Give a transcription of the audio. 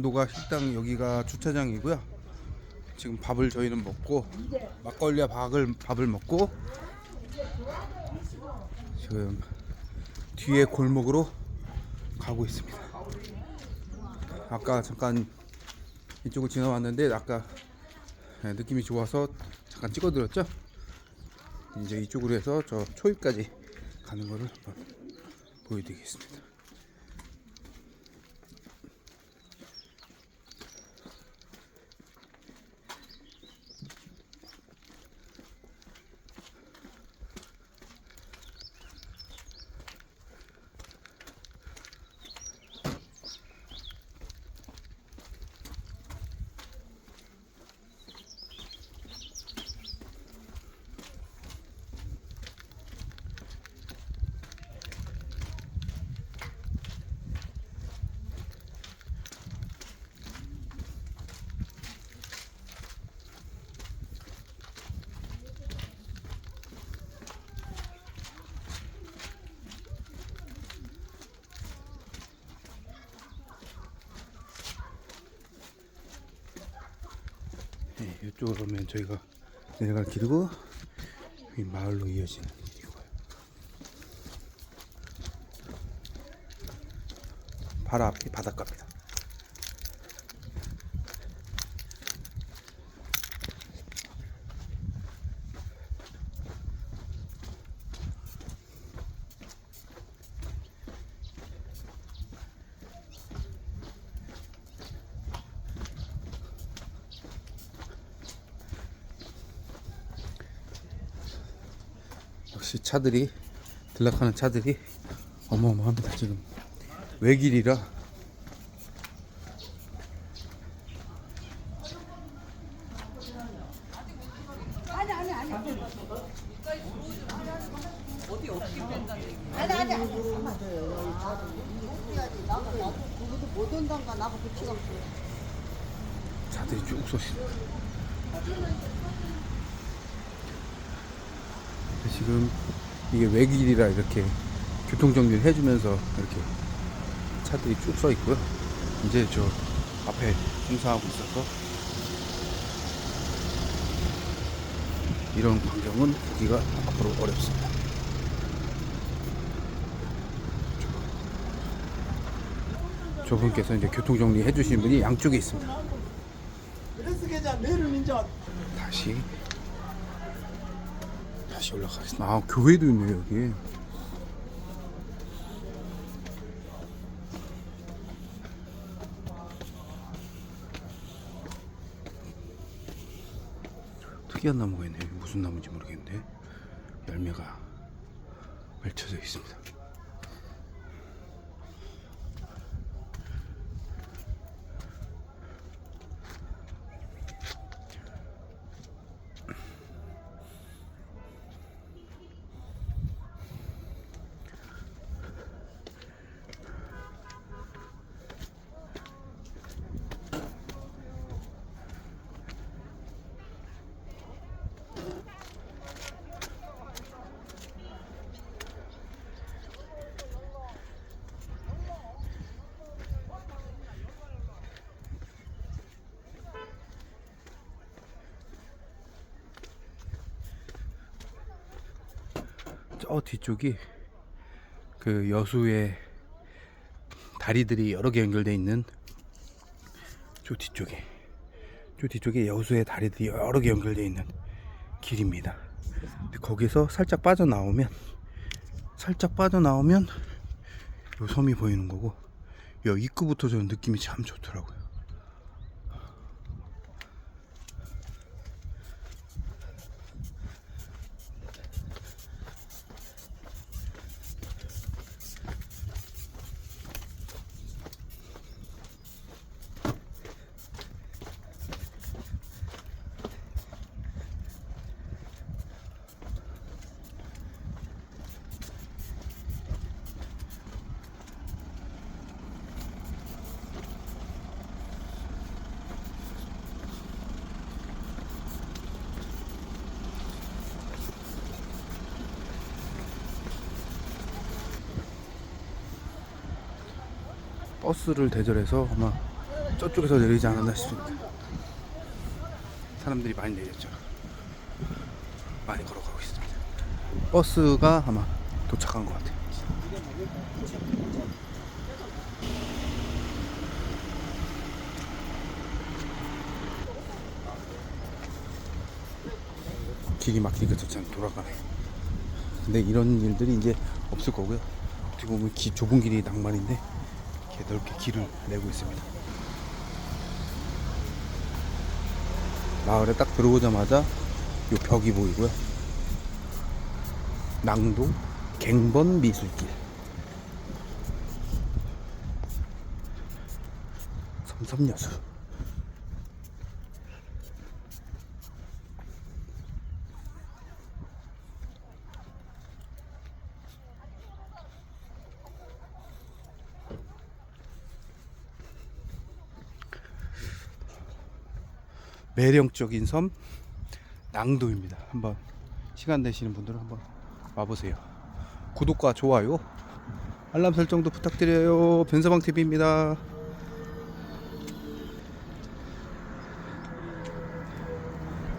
강원도가 식당 여기가 주차장이고요. 지금 밥을 저희는 먹고 막걸리와 밥을 밥을 먹고 지금 뒤에 골목으로 가고 있습니다. 아까 잠깐 이쪽을 지나왔는데 아까 네, 느낌이 좋아서 잠깐 찍어드렸죠. 이제 이쪽으로 해서 저 초입까지 가는 거를 한번 보여드리겠습니다. 네, 이쪽으로 오면 저희가 내려갈 길이고 이 마을로 이어지는 길이고요. 바로 앞이 바닷가입니다. 역시 차들이 들락하는 차들이 어마어마합니다 지금. 외길이라? 차들이 쭉 쏘십니다 지금 이게 외길이라 이렇게 교통정리를 해주면서 이렇게 차들이 쭉 서 있고요. 이제 저 앞에 공사하고 있어서 이런 광경은 보기가 앞으로 어렵습니다. 저분께서 이제 교통정리 해주신 분이 양쪽에 있습니다. 다시 다시 올라가겠습니다. 아 교회도 있네요 여기. 특이한 나무가 있네. 무슨 나무인지 모르겠는데 열매가 맺혀져 있습니다. 저 뒤쪽이 그 여수의 다리들이 여러 개 연결되어 있는 저 뒤쪽에 저 뒤쪽에 여수의 다리들이 여러 개 연결되어 있는 길입니다. 근데 거기서 살짝 빠져나오면 살짝 빠져나오면 요 섬이 보이는 거고 요 입구부터 저는 느낌이 참 좋더라고요. 버스를 대절해서 아마 저쪽에서 내리지 않았나 싶습니다. 사람들이 많이 내렸죠. 많이 걸어가고 있습니다. 버스가 아마 도착한 것 같아요. 길이 막히니까 참 돌아가네. 근데 이런 일들이 이제 없을 거고요. 어떻게 보면 기, 좁은 길이 낭만인데 이렇게 넓게 길을 내고 있습니다. 마을에 딱 들어오자마자 요 벽이 보이고요. 낭동 갱번 미술길. 섬섬여수. 매력적인 섬 낭도입니다. 한번 시간 되시는 분들은 한번 와보세요. 구독과 좋아요, 알람 설정도 부탁드려요. 변서방 TV입니다.